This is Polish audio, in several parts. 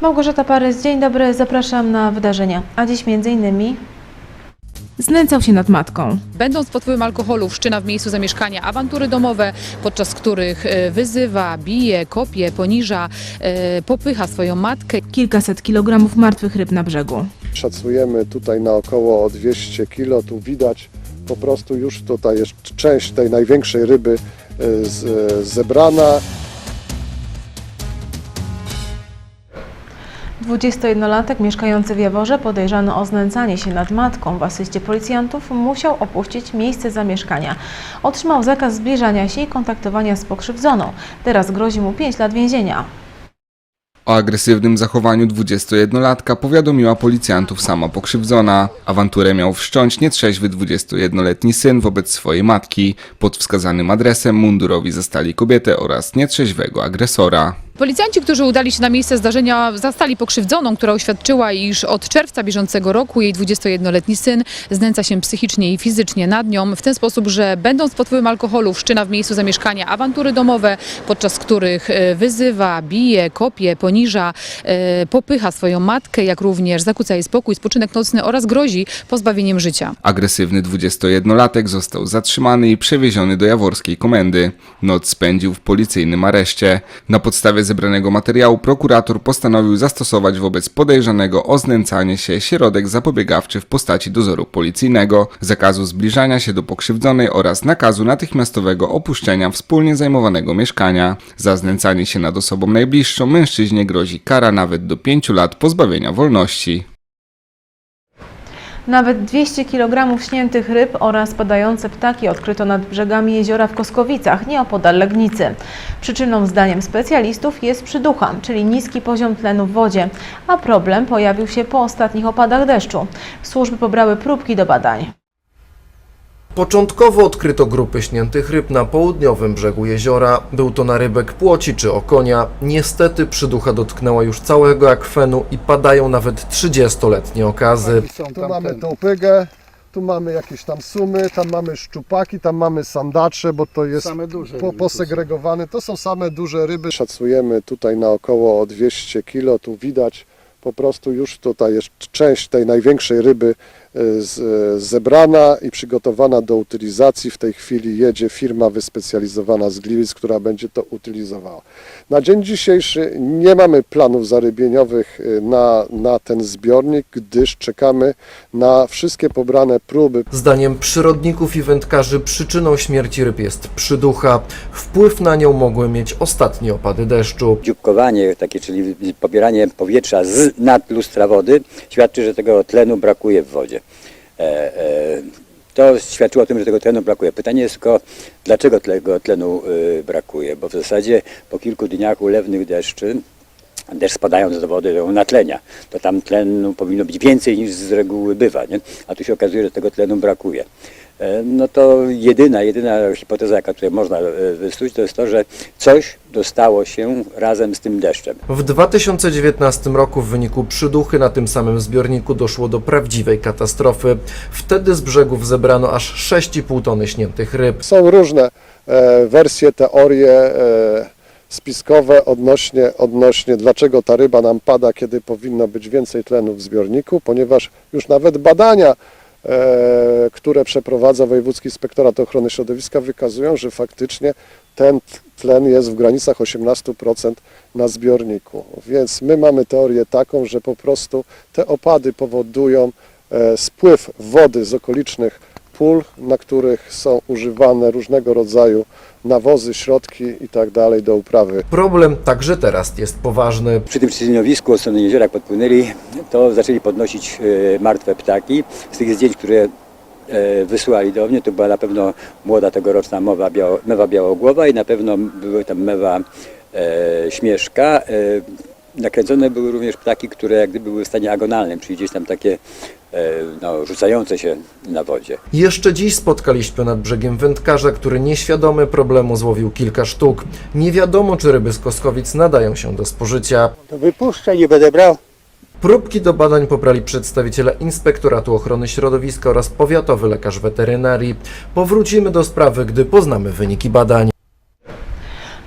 Małgorzata Parys, dzień dobry, zapraszam na wydarzenia. A dziś między innymi znęcał się nad matką. Będąc pod wpływem alkoholu wszczyna w miejscu zamieszkania awantury domowe, podczas których e, wyzywa, bije, kopie, poniża, e, popycha swoją matkę. Kilkaset kilogramów martwych ryb na brzegu. Szacujemy tutaj na około 200 kg. Tu widać po prostu już tutaj jest część tej największej ryby y, zebrana. 21-latek mieszkający w Jaworze, podejrzany o znęcanie się nad matką w asyście policjantów, musiał opuścić miejsce zamieszkania. Otrzymał zakaz zbliżania się i kontaktowania z pokrzywdzoną. Teraz grozi mu 5 lat więzienia. O agresywnym zachowaniu 21-latka powiadomiła policjantów sama pokrzywdzona. Awanturę miał wszcząć nietrzeźwy 21-letni syn wobec swojej matki. Pod wskazanym adresem mundurowi zastali kobietę oraz nietrzeźwego agresora. Policjanci, którzy udali się na miejsce zdarzenia, zastali pokrzywdzoną, która oświadczyła, iż od czerwca bieżącego roku jej 21-letni syn znęca się psychicznie i fizycznie nad nią w ten sposób, że będąc pod wpływem alkoholu wszczyna w miejscu zamieszkania awantury domowe, podczas których e, wyzywa, bije, kopie, poniża, e, popycha swoją matkę, jak również zakłóca jej spokój, spoczynek nocny oraz grozi pozbawieniem życia. Agresywny 21-latek został zatrzymany i przewieziony do jaworskiej komendy. Noc spędził w policyjnym areszcie. Na podstawie zebranego materiału prokurator postanowił zastosować wobec podejrzanego o znęcanie się środek zapobiegawczy w postaci dozoru policyjnego, zakazu zbliżania się do pokrzywdzonej oraz nakazu natychmiastowego opuszczenia wspólnie zajmowanego mieszkania. Za znęcanie się nad osobą najbliższą mężczyźnie grozi kara nawet do 5 lat pozbawienia wolności. Nawet 200 kg śniętych ryb oraz padające ptaki odkryto nad brzegami jeziora w Koskowicach, nieopodal Legnicy. Przyczyną zdaniem specjalistów jest przyducha, czyli niski poziom tlenu w wodzie, a problem pojawił się po ostatnich opadach deszczu. Służby pobrały próbki do badań. Początkowo odkryto grupy śniętych ryb na południowym brzegu jeziora. Był to narybek płoci czy okonia. Niestety przyducha dotknęła już całego akwenu i padają nawet 30-letnie okazy. Tu mamy tą pygę, tu mamy jakieś tam sumy, tam mamy szczupaki, tam mamy sandacze, bo to jest Same duże po, ryby posegregowane. To są same duże ryby. Szacujemy tutaj na około 200 kg. Tu widać po prostu już tutaj jest część tej największej ryby zebrana i przygotowana do utylizacji. W tej chwili jedzie firma wyspecjalizowana z Gliwic, która będzie to utylizowała. Na dzień dzisiejszy nie mamy planów zarybieniowych y, na, na ten zbiornik, gdyż czekamy na wszystkie pobrane próby Zdaniem przyrodników i wędkarzy przyczyną śmierci ryb jest przyducha. Wpływ na nią mogły mieć ostatnie opady deszczu. dzióbkowanie, takie, czyli pobieranie powietrza z nad lustra wody, świadczy, że tego tlenu brakuje w wodzie. E, e, to świadczyło o tym, że tego tlenu brakuje. Pytanie jest tylko, dlaczego tego tlenu y, brakuje, bo w zasadzie po kilku dniach ulewnych deszczy, deszcz spadając do wody natlenia, to tam tlenu powinno być więcej niż z reguły bywa, nie? a tu się okazuje, że tego tlenu brakuje. E, No to jedyna, jedyna hipoteza, jaka tutaj można e, wysnuć, to jest to, że coś dostało się razem z tym deszczem. W 2019 roku w wyniku przyduchy na tym samym zbiorniku doszło do prawdziwej katastrofy. Wtedy z brzegów zebrano aż 6,5 tony śniętych ryb. Są różne e, wersje, teorie e, spiskowe odnośnie, odnośnie dlaczego ta ryba nam pada, kiedy powinno być więcej tlenu w zbiorniku, ponieważ już nawet badania, które przeprowadza Wojewódzki Inspektorat Ochrony Środowiska wykazują, że faktycznie ten tlen jest w granicach 18% na zbiorniku. Więc my mamy teorię taką, że po prostu te opady powodują e, spływ wody z okolicznych pól, na których są używane różnego rodzaju nawozy, środki i tak dalej do uprawy. Problem także teraz jest poważny. Przy tym szczytnowisku od strony jeziora, jak podpłynęli, to zaczęli podnosić e, martwe ptaki. Z tych zdjęć, które e, wysłali do mnie, to była na pewno młoda tegoroczna mowa biało, mewa białogłowa i na pewno były tam mewa e, śmieszka. E, nakręcone były również ptaki, które jak gdyby były w stanie agonalnym, czyli gdzieś tam takie no, rzucające się na wodzie. Jeszcze dziś spotkaliśmy nad brzegiem wędkarza, który nieświadomy problemu złowił kilka sztuk. Nie wiadomo, czy ryby z Koskowic nadają się do spożycia. To wypuszczę, nie będę brał. Próbki do badań pobrali przedstawiciele Inspektoratu Ochrony Środowiska oraz powiatowy lekarz weterynarii. Powrócimy do sprawy, gdy poznamy wyniki badań.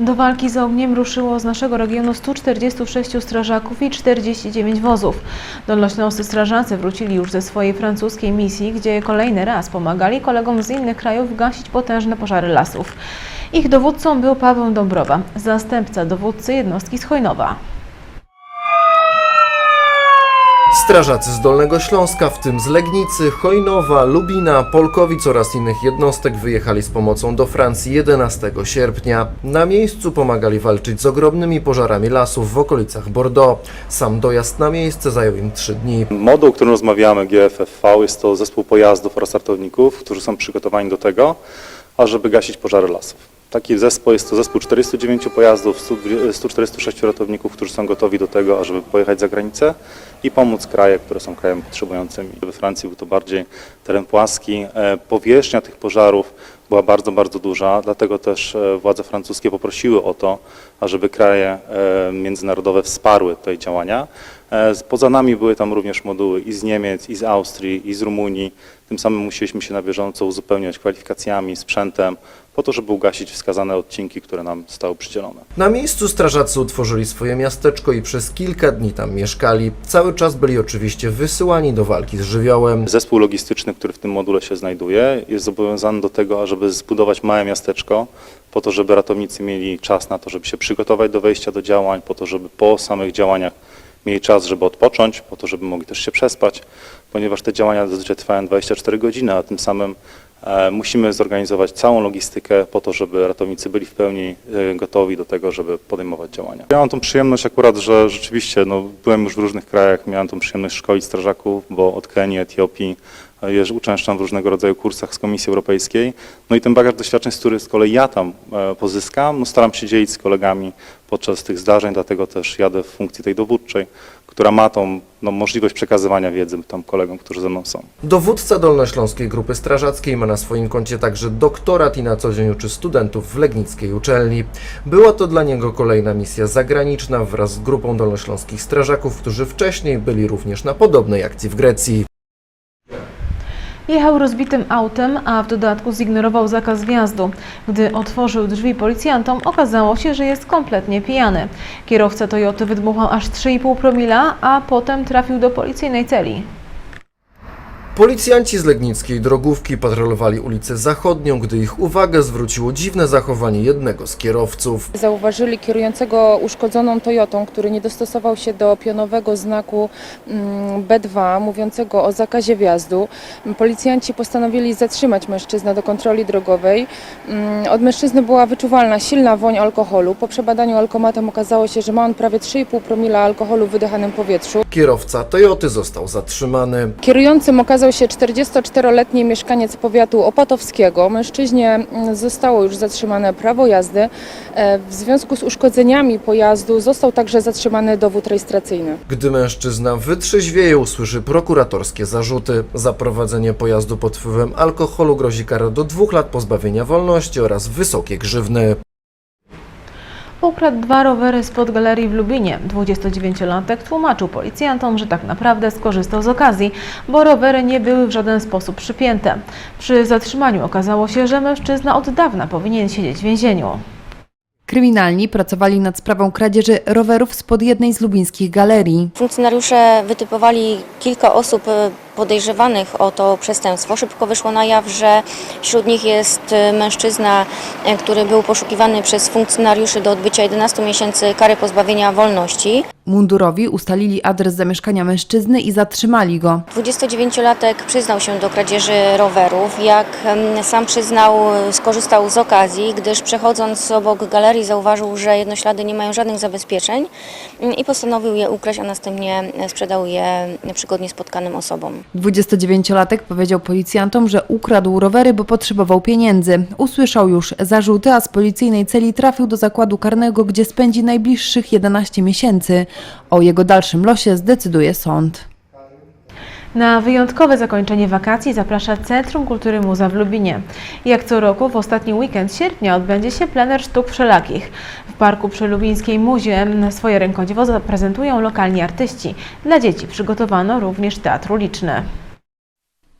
Do walki z ogniem ruszyło z naszego regionu 146 strażaków i 49 wozów. Dolnośląscy strażacy wrócili już ze swojej francuskiej misji, gdzie kolejny raz pomagali kolegom z innych krajów gasić potężne pożary lasów. Ich dowódcą był Paweł Dąbrowa, zastępca dowódcy jednostki z Chojnowa. Strażacy z Dolnego Śląska, w tym z Legnicy, Chojnowa, Lubina, Polkowic oraz innych jednostek wyjechali z pomocą do Francji 11 sierpnia. Na miejscu pomagali walczyć z ogromnymi pożarami lasów w okolicach Bordeaux. Sam dojazd na miejsce zajął im 3 dni. Moduł, o którym rozmawiamy, GFFV, jest to zespół pojazdów oraz ratowników, którzy są przygotowani do tego, ażeby gasić pożary lasów. Taki zespół jest to zespół 409 pojazdów, 100 146 ratowników, którzy są gotowi do tego, ażeby pojechać za granicę i pomóc kraje, które są krajami potrzebującymi. We Francji był to bardziej teren płaski. E, Powierzchnia tych pożarów była bardzo, bardzo duża, dlatego też e, władze francuskie poprosiły o to, ażeby kraje e, międzynarodowe wsparły te działania. Poza nami były tam również moduły i z Niemiec, i z Austrii, i z Rumunii. Tym samym musieliśmy się na bieżąco uzupełniać kwalifikacjami, sprzętem, po to, żeby ugasić wskazane odcinki, które nam zostały przydzielone. Na miejscu strażacy utworzyli swoje miasteczko i przez kilka dni tam mieszkali. Cały czas byli oczywiście wysyłani do walki z żywiołem. Zespół logistyczny, który w tym module się znajduje, jest zobowiązany do tego, ażeby zbudować małe miasteczko, po to, żeby ratownicy mieli czas na to, żeby się przygotować do wejścia do działań, po to, żeby po samych działaniach mieli czas, żeby odpocząć, po to, żeby mogli też się przespać, ponieważ te działania zazwyczaj trwają 24 godziny, a tym samym e, musimy zorganizować całą logistykę po to, żeby ratownicy byli w pełni e, gotowi do tego, żeby podejmować działania. Ja mam tą przyjemność akurat, że rzeczywiście no, byłem już w różnych krajach, miałem tą przyjemność szkolić strażaków, bo od Kenii, Etiopii e, uczęszczam w różnego rodzaju kursach z Komisji Europejskiej. No i ten bagaż doświadczeń, który z kolei ja tam pozyskam, no staram się dzielić z kolegami podczas tych zdarzeń, dlatego też jadę w funkcji tej dowódczej, która ma tą no, możliwość przekazywania wiedzy tam kolegom, którzy ze mną są. Dowódca Dolnośląskiej Grupy Strażackiej ma na swoim koncie także doktorat i na co dzień uczy studentów w Legnickiej uczelni. Była to dla niego kolejna misja zagraniczna wraz z grupą dolnośląskich strażaków, którzy wcześniej byli również na podobnej akcji w Grecji. Jechał rozbitym autem, a w dodatku zignorował zakaz wjazdu. Gdy otworzył drzwi policjantom, okazało się, że jest kompletnie pijany. Kierowca Toyoty wydmuchał aż 3,5 promila, a potem trafił do policyjnej celi. Policjanci z Legnickiej drogówki patrolowali ulicę Zachodnią, gdy ich uwagę zwróciło dziwne zachowanie jednego z kierowców. Zauważyli kierującego uszkodzoną Toyotą, który nie dostosował się do pionowego znaku mm, B2 mówiącego o zakazie wjazdu. Policjanci postanowili zatrzymać mężczyznę do kontroli drogowej. Mm, Od mężczyzny była wyczuwalna silna woń alkoholu. Po przebadaniu alkomatem okazało się, że ma on prawie 3,5 promila alkoholu w wydychanym powietrzu. Kierowca Toyoty został zatrzymany. Kierującym okazał się 44-letni mieszkaniec powiatu opatowskiego. Mężczyźnie mm, zostało już zatrzymane prawo jazdy. E, W związku z uszkodzeniami pojazdu został także zatrzymany dowód rejestracyjny. Gdy mężczyzna wytrzeźwieje, usłyszy prokuratorskie zarzuty. Za prowadzenie pojazdu pod wpływem alkoholu grozi kara do dwóch lat pozbawienia wolności oraz wysokie grzywny. Ukradł dwa rowery spod galerii w Lubinie. 29-latek tłumaczył policjantom, że tak naprawdę skorzystał z okazji, bo rowery nie były w żaden sposób przypięte. Przy zatrzymaniu okazało się, że mężczyzna od dawna powinien siedzieć w więzieniu. Kryminalni pracowali nad sprawą kradzieży rowerów spod jednej z lubińskich galerii. Funkcjonariusze wytypowali kilka osób e, podejrzewanych o to przestępstwo. Szybko wyszło na jaw, że wśród nich jest e, mężczyzna, e, który był poszukiwany przez funkcjonariuszy do odbycia 11 miesięcy kary pozbawienia wolności. Mundurowi ustalili adres zamieszkania mężczyzny i zatrzymali go. 29-latek przyznał się do kradzieży rowerów. Jak sam przyznał, e, skorzystał z okazji, gdyż przechodząc obok galerii zauważył, że jednoślady nie mają żadnych zabezpieczeń mm, i postanowił je ukraść, a następnie e, sprzedał je przygodnie spotkanym osobom. 29-latek powiedział policjantom, że ukradł rowery, bo potrzebował pieniędzy. Usłyszał już zarzuty, a z policyjnej celi trafił do zakładu karnego, gdzie spędzi najbliższych 11 miesięcy. O jego dalszym losie zdecyduje sąd. Na wyjątkowe zakończenie wakacji zaprasza Centrum Kultury Muza w Lubinie. Jak co roku w ostatni weekend sierpnia odbędzie się plener sztuk wszelakich. W Parku przy Lubińskiej Muzie swoje rękodzieło zaprezentują lokalni artyści. Dla dzieci przygotowano również teatr uliczny.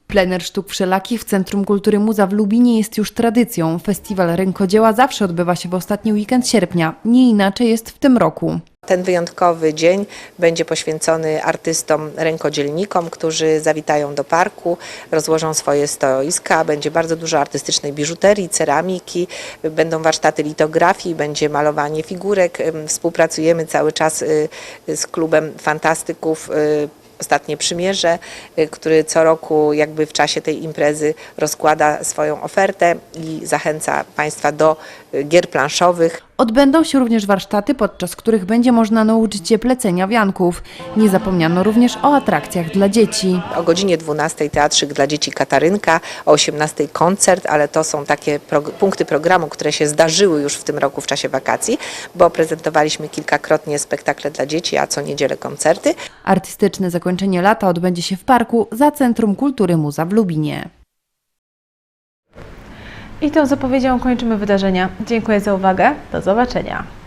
Plener sztuk wszelakich w Centrum Kultury Muza w Lubinie jest już tradycją. Festiwal rękodzieła zawsze odbywa się w ostatni weekend sierpnia. Nie inaczej jest w tym roku. Ten wyjątkowy dzień będzie poświęcony artystom rękodzielnikom, którzy zawitają do parku, rozłożą swoje stoiska. Będzie bardzo dużo artystycznej biżuterii, ceramiki, będą warsztaty litografii, będzie malowanie figurek. Współpracujemy cały czas y, z klubem fantastyków. Ostatnie Przymierze, y, który co roku jakby w czasie tej imprezy rozkłada swoją ofertę i zachęca Państwa do y, gier planszowych. Odbędą się również warsztaty, podczas których będzie można nauczyć się plecenia wianków. Nie zapomniano również o atrakcjach dla dzieci. O godzinie 12 teatrzyk dla dzieci Katarynka, o 18 koncert, ale to są takie prog- punkty programu, które się zdarzyły już w tym roku w czasie wakacji, bo prezentowaliśmy kilkakrotnie spektakle dla dzieci, a co niedzielę koncerty. Artystyczne zakończenie lata odbędzie się w parku za Centrum Kultury Muza w Lubinie. I tą zapowiedzią kończymy wydarzenia. Dziękuję za uwagę. Do zobaczenia.